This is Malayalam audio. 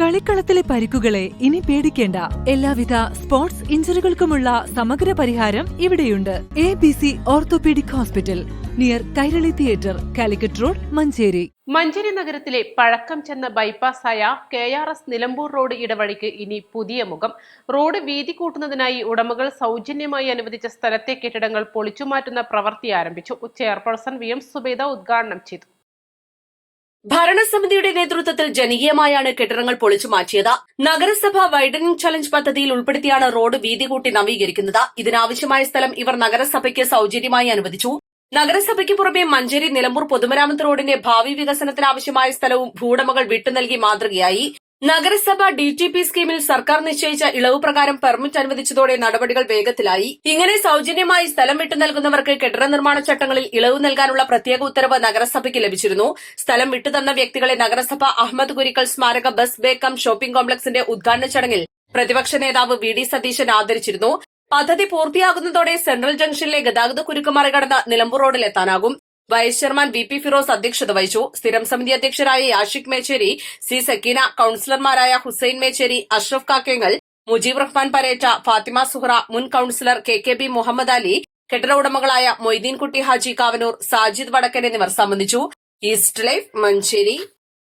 കളിക്കളത്തിലെ പരിക്കുകളെ ഇനി പേടിക്കേണ്ട. എല്ലാവിധ സ്പോർട്സ് ഇഞ്ചുറികൾക്കുമുള്ള സമഗ്ര പരിഹാരം ഇവിടെയുണ്ട്. A B C orthopaedic hospital near Kairali theatre Calicut road Manjeri. Manjeri നഗരത്തിലെ പഴക്കം ചെന്ന ബൈപ്പാസായ K R S Nilambur road ഇടവഴിക്ക് ഇനി പുതിയ മുഖം. റോഡ് വീതി കൂട്ടുന്നതിനായി ഉടമകൾ സൗജന്യമായി അനുവദിച്ച സ്ഥലത്തെ കെട്ടിടങ്ങൾ പൊളിച്ചുമാറ്റുന്ന പ്രവൃത്തി ആരംഭിച്ചു. ചെയർപേഴ്സൺ വി എം സുബേദ ഉദ്ഘാടനം ചെയ്തു. ഭരണസമിതിയുടെ നേതൃത്വത്തിൽ ജനകീയമായാണ് കെട്ടിടങ്ങൾ പൊളിച്ചു മാറ്റിയത്. നഗരസഭ വൈഡനിങ് ചലഞ്ച് പദ്ധതിയിൽ ഉൾപ്പെടുത്തിയാണ് റോഡ് വീതി കൂട്ടി നവീകരിക്കുന്നത്. ഇതിനാവശ്യമായ സ്ഥലം ഇവർ നഗരസഭയ്ക്ക് സൌജന്യമായി അനുവദിച്ചു. നഗരസഭയ്ക്ക് പുറമെ മഞ്ചേരി നിലമ്പൂർ പൊതുമരാമത്ത് റോഡിന്റെ ഭാവി വികസനത്തിനാവശ്യമായ സ്ഥലവും ഭൂവുടമകൾ വിട്ടുനൽകി മാതൃകയായി. നഗരസഭ ഡി ടി പി സ്കീമിൽ സർക്കാർ നിശ്ചയിച്ച ഇളവ് പ്രകാരം പെർമിറ്റ് അനുവദിച്ചതോടെ നടപടികൾ വേഗത്തിലായി. ഇങ്ങനെ സൌജന്യമായി സ്ഥലം വിട്ടു നൽകുന്നവർക്ക് കെട്ടിട നിർമ്മാണ ചട്ടങ്ങളിൽ ഇളവ് നൽകാനുള്ള പ്രത്യേക ഉത്തരവ് നഗരസഭയ്ക്ക് ലഭിച്ചിരുന്നു. സ്ഥലം വിട്ടുതന്ന വ്യക്തികളെ നഗരസഭ അഹമ്മദ് കുരിക്കൽ സ്മാരക ബസ് ബേക്കം ഷോപ്പിംഗ് കോംപ്ലക്സിന്റെ ഉദ്ഘാടന ചടങ്ങിൽ പ്രതിപക്ഷ നേതാവ് വി ഡി സതീശൻ ആദരിച്ചിരുന്നു. പദ്ധതി പൂർത്തിയാകുന്നതോടെ സെൻട്രൽ ജംഗ്ഷനിലെ ഗതാഗത കുരുക്ക് മറികടന്ന് Nilambur റോഡിലെത്താനാകും. Vice chairman V P Firoz അധ്യക്ഷത വഹിച്ചു. സ്ഥിരം സമിതി അധ്യക്ഷരായ യാഷിഖ് മേച്ചേരി സി സക്കീന കൌൺസിലർമാരായ ഹുസൈൻ മേച്ചേരി അഷ്റഫ് കാക്കേങ്ങൽ മുജീബ് റഹ്മാൻ പരേറ്റ ഫാത്തിമ സുഹ്റ മുൻ councillor K K B Muhammad Ali കെട്ടിട ഉടമകളായ മൊയ്തീൻകുട്ടി ഹാജി കാവനൂർ സാജിദ് വടക്കൻ എന്നിവർ സംബന്ധിച്ചു. East life Manjeri.